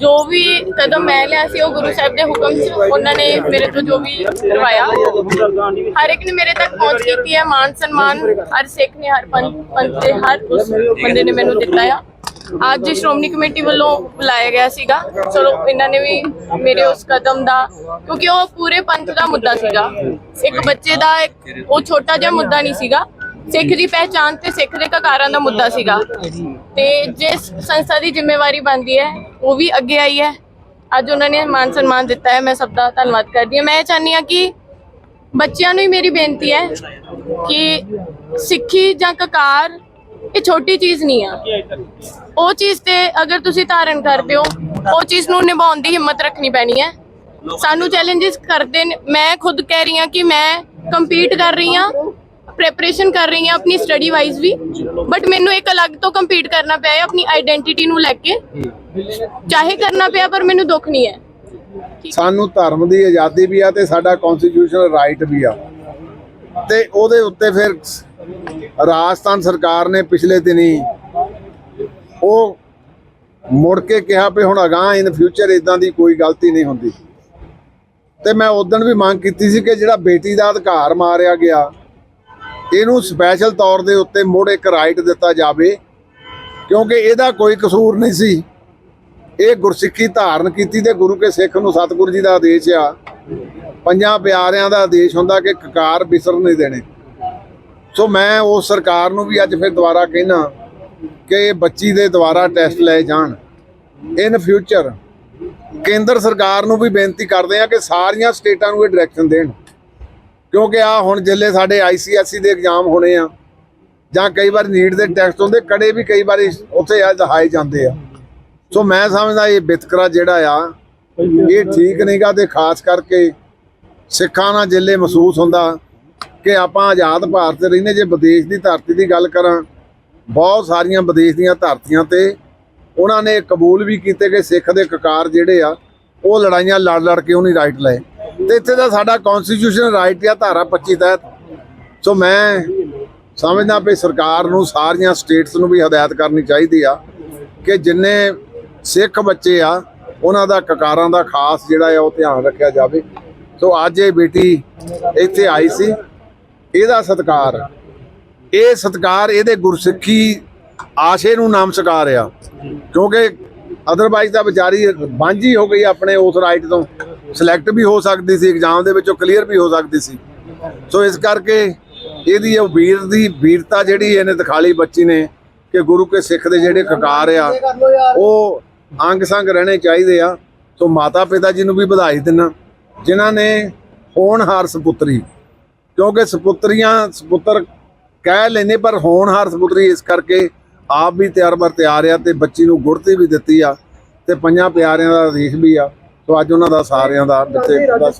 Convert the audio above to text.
ਜੋ ਵੀ ਕਦਮ ਮੈਂ ਲਿਆ ਸੀ, ਉਹ ਗੁਰੂ ਸਾਹਿਬ ਦੇ ਹੁਕਮ ਸੀ। ਉਹਨਾਂ ਨੇ ਮੇਰੇ ਤੋਂ ਜੋ ਵੀ ਕਰਵਾਇਆ। ਹਰ ਇੱਕ ਨੇ ਮੇਰੇ ਤੱਕ ਪਹੁੰਚ ਕੀਤੀ ਹੈ। ਮਾਨ ਸਨਮਾਨ ਹਰ ਸਿੱਖ ਨੇ, ਹਰ ਪੰਥ ਦੇ, ਹਰ ਉਸ ਬੰਦੇ ਨੇ ਮੈਨੂੰ ਦਿੱਤਾ ਆ। ਅੱਜ ਸ਼੍ਰੋਮਣੀ ਕਮੇਟੀ ਵੱਲੋਂ ਬੁਲਾਇਆ ਗਿਆ ਸੀਗਾ। ਚਲੋ, ਇਹਨਾਂ ਨੇ ਵੀ ਮੇਰੇ ਉਸ ਕਦਮ ਦਾ, ਕਿਉਂਕਿ ਉਹ ਪੂਰੇ ਪੰਥ ਦਾ ਮੁੱਦਾ ਸੀਗਾ। ਇੱਕ ਬੱਚੇ ਦਾ ਉਹ ਛੋਟਾ ਜਿਹਾ ਮੁੱਦਾ ਨਹੀਂ ਸੀਗਾ। ਸਿੱਖ ਦੀ ਪਹਿਚਾਨ ਤੇ ਸਿੱਖ ਦੇ ਕਕਾਰਾਂ ਦਾ ਮੁੱਦਾ ਸੀਗਾ। ਤੇ ਜਿਸ ਸੰਸਥਾ ਦੀ ਜ਼ਿੰਮੇਵਾਰੀ ਬਣਦੀ ਹੈ, ਉਹ ਵੀ ਅੱਗੇ ਆਈ ਹੈ। ਅੱਜ ਉਹਨਾਂ ਨੇ ਮਾਨ ਸਨਮਾਨ ਦਿੱਤਾ ਹੈ, ਮੈਂ ਸਭ ਦਾ ਧੰਨਵਾਦ ਕਰਦੀ ਹਾਂ। ਮੈਂ ਇਹ ਚਾਹੁੰਦੀ ਹਾਂ ਕਿ ਬੱਚਿਆਂ ਨੂੰ ਹੀ ਮੇਰੀ ਬੇਨਤੀ ਹੈ ਕਿ ਸਿੱਖੀ ਜਾਂ ਕਕਾਰ, ਇਹ ਛੋਟੀ ਚੀਜ਼ ਨਹੀਂ ਆ। ਉਹ ਚੀਜ਼ ਤੇ ਅਗਰ ਤੁਸੀਂ ਧਾਰਨ ਕਰਦੇ ਹੋ, ਉਹ ਚੀਜ਼ ਨੂੰ ਨਿਭਾਉਣ ਦੀ ਹਿੰਮਤ ਰੱਖਣੀ ਪੈਣੀ ਹੈ। ਸਾਨੂੰ ਚੈਲੰਜਸ ਕਰਦੇ ਨੇ, ਮੈਂ ਖੁਦ ਕਹਿ ਰਹੀ ਹਾਂ ਕਿ ਮੈਂ ਕੰਪੀਟ ਕਰ ਰਹੀ ਹਾਂ। ਪ੍ਰੈਪਰੇਸ਼ਨ ਕਰ ਰਹੀ ਹਾਂ ਆਪਣੀ ਸਟੱਡੀ ਵਾਈਜ਼ ਵੀ। ਬਟ ਮੈਨੂੰ ਇੱਕ ਅਲੱਗ ਤੋਂ ਕੰਪੀਟ ਕਰਨਾ ਪਿਆ ਹੈ ਆਪਣੀ ਆਇਡੈਂਟੀਟੀ ਨੂੰ ਲੈ ਕੇ। ਚਾਹੇ ਕਰਨਾ ਪਿਆ, ਪਰ ਮੈਨੂੰ ਦੁੱਖ ਨਹੀਂ ਹੈ। ਸਾਨੂੰ ਧਰਮ ਦੀ ਆਜ਼ਾਦੀ ਵੀ ਆ ਤੇ ਸਾਡਾ ਕਨਸਟੀਟਿਊਸ਼ਨਲ ਰਾਈਟ ਵੀ ਆ। ਤੇ ਉਹਦੇ ਉੱਤੇ ਫਿਰ ਰਾਜਸਥਾਨ ਸਰਕਾਰ ਨੇ ਪਿਛਲੇ ਦਿਨੀ ਉਹ ਮੁੜ ਕੇ ਕਿਹਾ ਵੀ ਹੁਣ ਅਗਾਹ ਇਨ ਫਿਊਚਰ ਇਦਾਂ ਦੀ ਕੋਈ ਗਲਤੀ ਨਹੀਂ ਹੁੰਦੀ। ਤੇ ਮੈਂ ਉਦੋਂ ਵੀ ਮੰਗ ਕੀਤੀ ਸੀ ਕਿ ਜਿਹੜਾ ਬੇਟੀ ਦਾ ਅਧਿਕਾਰ ਮਾਰਿਆ ਗਿਆ ਇਹਨੂੰ ਸਪੈਸ਼ਲ ਤੌਰ ਦੇ ਉੱਤੇ ਮੁੜ ਇੱਕ ਰਾਈਟ ਦਿੱਤਾ ਜਾਵੇ, ਕਿਉਂਕਿ ਇਹਦਾ ਕੋਈ ਕਸੂਰ ਨਹੀਂ ਸੀ। ਇਹ ਗੁਰਸਿੱਖੀ ਧਾਰਨ ਕੀਤੀ ਤੇ ਗੁਰੂ ਕੇ ਸਿੱਖ ਨੂੰ ਸਤਿਗੁਰੂ ਜੀ ਦਾ ਆਦੇਸ਼ ਆ। ਪੰਜਾਂ ਪਿਆਰਿਆਂ ਦਾ ਆਦੇਸ਼ ਹੁੰਦਾ ਕਿ ਕਕਾਰ ਬਿਸਰ ਨਹੀਂ ਦੇਣੇ। ਸੋ ਮੈਂ ਉਸ ਸਰਕਾਰ ਨੂੰ ਵੀ ਅੱਜ ਫਿਰ ਦੁਬਾਰਾ ਕਹਿਣਾ ਕਿ ਇਹ ਬੱਚੀ ਦੇ ਦੁਬਾਰਾ ਟੈਸਟ ਲਏ ਜਾਣ। ਇਨ ਫਿਊਚਰ ਕੇਂਦਰ ਸਰਕਾਰ ਨੂੰ ਵੀ ਬੇਨਤੀ ਕਰਦੇ ਆ ਕਿ ਸਾਰੀਆਂ ਸਟੇਟਾਂ ਨੂੰ ਇਹ ਡਾਇਰੈਕਸ਼ਨ ਦੇਣ। ਕਿਉਂਕਿ ਆ ਹੁਣ ਜਿੱਲੇ ਸਾਡੇ ਆਈਸੀਐਸਸੀ ਦੇ ਐਗਜ਼ਾਮ ਹੋਣੇ ਆ, ਜਾਂ ਕਈ ਵਾਰ ਨੀਟ ਦੇ ਟੈਸਟ ਹੁੰਦੇ, ਕੜੇ ਵੀ ਕਈ ਵਾਰੀ ਉੱਥੇ ਆ ਦਹਾਏ ਜਾਂਦੇ ਆ। ਸੋ ਮੈਂ ਸਮਝਦਾ ਇਹ ਵਿਤਕਰਾ ਜਿਹੜਾ ਆ, ਇਹ ਠੀਕ ਨਹੀਂਗਾ ਤੇ ਖਾਸ ਕਰਕੇ ਸਿੱਖਾਂ ਨਾਲ ਜਿੱਲੇ ਮਹਿਸੂਸ ਹੁੰਦਾ ਕਿ ਆਪਾਂ ਆਜ਼ਾਦ ਭਾਰਤ ਰਹਿੰਦੇ, ਜੇ ਵਿਦੇਸ਼ ਦੀ ਧਰਤੀ ਦੀ ਗੱਲ ਕਰਾਂ, ਬਹੁਤ ਸਾਰੀਆਂ ਵਿਦੇਸ਼ ਦੀਆਂ ਧਰਤੀਆਂ ਤੇ ਉਹਨਾਂ ਨੇ ਕਬੂਲ ਵੀ ਕੀਤੇ ਕਿ ਸਿੱਖ ਦੇ ਕਕਾਰ ਜਿਹੜੇ ਆ, ਉਹ ਲੜਾਈਆਂ ਲੜ ਲੜ ਕੇ ਉਹਨੀ ਰਾਈਟ ਲਏ। ਤੇ ਇੱਥੇ ਦਾ ਸਾਡਾ ਕਨਸਟੀਟਿਊਸ਼ਨ ਰਾਈਟ ਆ, ਧਾਰਾ 25 ਤਹਿਤ। ਸੋ ਮੈਂ ਸਮਝਦਾ ਵੀ ਸਰਕਾਰ ਨੂੰ ਸਾਰੀਆਂ ਸਟੇਟਸ ਨੂੰ ਵੀ ਹਦਾਇਤ ਕਰਨੀ ਚਾਹੀਦੀ ਆ ਕਿ ਜਿੰਨੇ ਸਿੱਖ ਬੱਚੇ ਆ, ਉਹਨਾਂ ਦਾ ਕਕਾਰਾਂ ਦਾ ਖਾਸ ਜਿਹੜਾ ਆ, ਉਹ ਧਿਆਨ ਰੱਖਿਆ ਜਾਵੇ। ਸੋ ਅੱਜ ਇਹ ਬੇਟੀ ਇੱਥੇ ਆਈ ਸੀ, ਇਹਦਾ ਸਤਿਕਾਰ ਇਹ ਸਤਿਕਾਰ ਇਹਦੇ ਗੁਰਸਿੱਖੀ ਆਸ਼ੇ ਨੂੰ ਨਾਮ ਸਕਾਰ ਆ। ਕਿਉਂਕਿ ਅਦਰਵਾਈਜ਼ ਤਾਂ ਵਿਚਾਰੀ ਬਾਂਝੀ ਹੋ ਗਈ ਆਪਣੇ ਉਸ ਰਾਈਟ ਤੋਂ। ਸਿਲੈਕਟ ਵੀ ਹੋ ਸਕਦੀ ਸੀ ਐਗਜ਼ਾਮ ਦੇ ਵਿੱਚੋਂ ਕਲੀਅਰ ਵੀ ਹੋ ਸਕਦੀ ਸੀ। ਸੋ ਇਸ ਕਰਕੇ ਇਹਦੀ ਉਹ ਵੀਰ ਦੀ ਵੀਰਤਾ ਜਿਹੜੀ ਇਹਨੇ ਦਿਖਾਲੀ ਬੱਚੀ ਨੇ ਕਿ ਗੁਰੂ ਕੇ ਸਿੱਖ ਦੇ ਜਿਹੜੇ ਕਕਾਰ ਆ, ਉਹ ਅੰਗ ਸੰਗ ਰਹਿਣੇ ਚਾਹੀਦੇ ਆ। ਸੋ ਮਾਤਾ ਪਿਤਾ ਜੀ ਨੂੰ ਵੀ ਵਧਾਈ ਦਿੰਨਾ, ਜਿਨ੍ਹਾਂ ਨੇ ਹੋਣਹਾਰ ਸੁਪੁੱਤਰੀ। ਕਿਉਂਕਿ ਸੁਪੁੱਤਰੀਆਂ ਸੁਪੁੱਤਰ ਕਹਿ ਲੈਨੇ ਪਰ ਹੋਣਹਾਰ ਸੁਪੁੱਤਰੀ ਇਸ ਕਰਕੇ ਆਪ ਵੀ ਤਿਆਰ ਬਰ ਤਿਆਰ ਆ ਤੇ ਬੱਚੀ ਨੂੰ ਗੁੜਤੀ ਵੀ ਦਿੱਤੀ ਆ ਤੇ ਪੰਜਾਂ ਪਿਆਰਿਆਂ ਦਾ ਦੇਸ਼ ਵੀ ਆ। ਸੋ ਅੱਜ ਉਹਨਾਂ ਦਾ ਸਾਰਿਆਂ ਦਾ ਵਿੱਚ ਦਾ